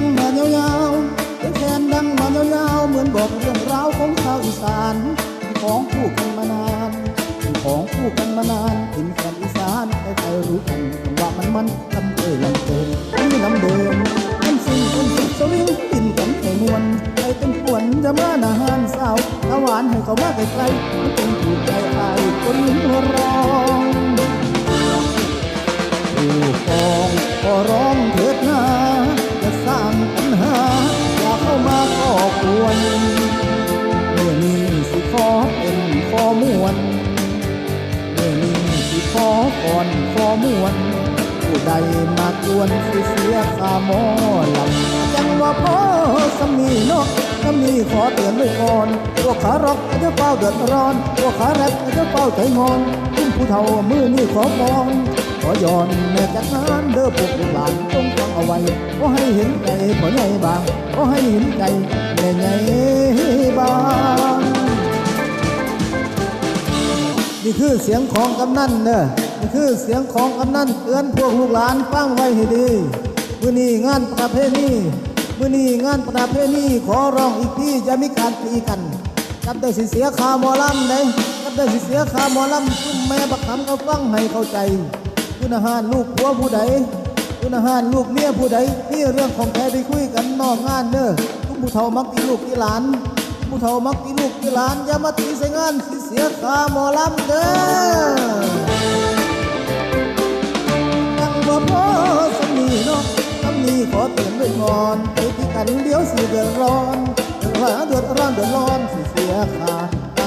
ดังมายาวๆเสีแคนดังมายาวๆเหมือนบอกเรื่องราวของชาวอีสานของคู่กันมานานของคู่กันมานานเป็นแคนอีสานใครๆรู้กันคว่ามันมันลำเอ่ยลำเติมนี่ลำเดิมมันสิ่งคำสิสวิงกินกันให้มวนใครเป็นขวนจะมาหนาหานสาวตะหวานให้เขามาไกลๆมันเป็นผู้ใจ หาอย่าเข้ามาก่อกวนเมื่อนี้สิขอเป็นขอมวนเมื่อนี้สิขอก่อนขอมวน ผู้ใดมากวนสิเสียค่าหมอลำจังว่าพ่อสมีนกสมีขอเตือนไว้ก่อนพวกขาร็อกจะเฝ้าเดือดร้อนพวกขาแรปจะเฝ้าใจงอนคุณผู้เฒ่ามือนี่ขอมอง ขอย้อนแม่จากนั้นเด้อพวกลูกหลานจงฟังเอาไว้ขอให้เห็นใจพ่อใหญ่บางขอให้เห็นใจแม่ใหญ่บางนี่คือเสียงของกำนันเด้อนี่คือเสียงของกำนันเตือนพวกลูกหลานฟังไว้ให้ดีมื้อนี้งานประเพณีมื้อนี้งานประเพณีขอร้องอีกทีจะมีการตีกันกับได้สิเสียคาหมอลำเด้กับได้สิเสียคาหมอลำซุ่มแม่บักคำเขาฟังให้เข้าใจ คุณอาหารลูกผัวผู้ใดคุณอาหารลูกเมียผู้ใดนี่เรื่องของแกไปคุยกันนอกงานเด้อทุกผู้เฒ่ามักตีลูกตีหลานผู้เฒ่ามักตีลูกตีหลานอย่ามาตีใส่งานสิเสียค่าหมอลำเด้อตั้งบ่พอสำนีเนาะสำนีขอเตือนไว้ก่อนไปที่กันเดี๋ยวสิเดือดร้อนเดือดร้อนเดือดร้อนเดือดร้อนสิเสียค่า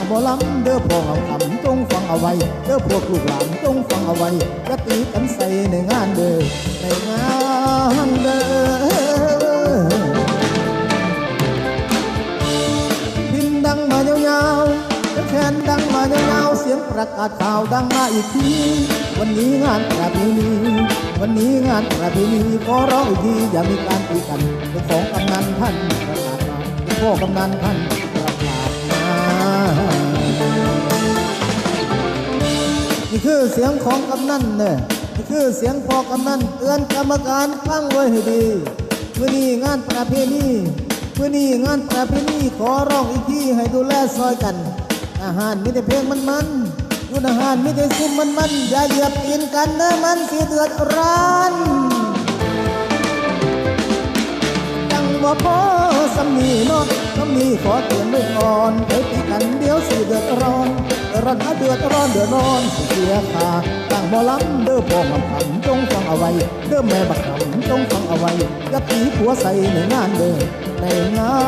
ตั้งบ่ลำเด้อพ่อเอาคำจงฟังเอาไว้เด้อพวกลูกหลานจงฟังเอาไว้อย่าตีกันใส่ในงานเด้อในงานเด้อพินดังมายาวๆแล้วแคนดังมายาวๆเสียงประกาศข่าวดังมาอีกทีวันนี้งานประเพณีวันนี้งานประเพณีขอร้องอีกทีอย่ามีการตีกันเป็นของกำนันท่านประกาศมาเนพ่อกำนันท่าน คือเสียงของกำนันเนี่ยคือเสียงพอกำนันเตือนกรรมการฟังไว้ให้ดีเมื่อนี้งานประเพณีเมื่อนี้งานประเพณีขอร้องอีกทีให้ดูแลซอยกัน อาหารมีแต่เพลงมันมันๆยุนอาหารมีแต่ซุ่มมันมันอย่าเหยียบตีนกันเด้อมันสิเดือดร้อนจังว่พอำนีเนอนสำนีขอเตือนไว้ก่อนไปตีกันเดี๋ยวสิเดือดร้อนเดือดร้อนหาเดือดร้อนเดือดร้อนเสียค่าต่างบ่ลำเด้อพ่อคำคำจงฟังเอาไว้ เด้อแม่บักคำจงฟังเอาไว้จะตีผัวใส่ในงานเด้อในงาน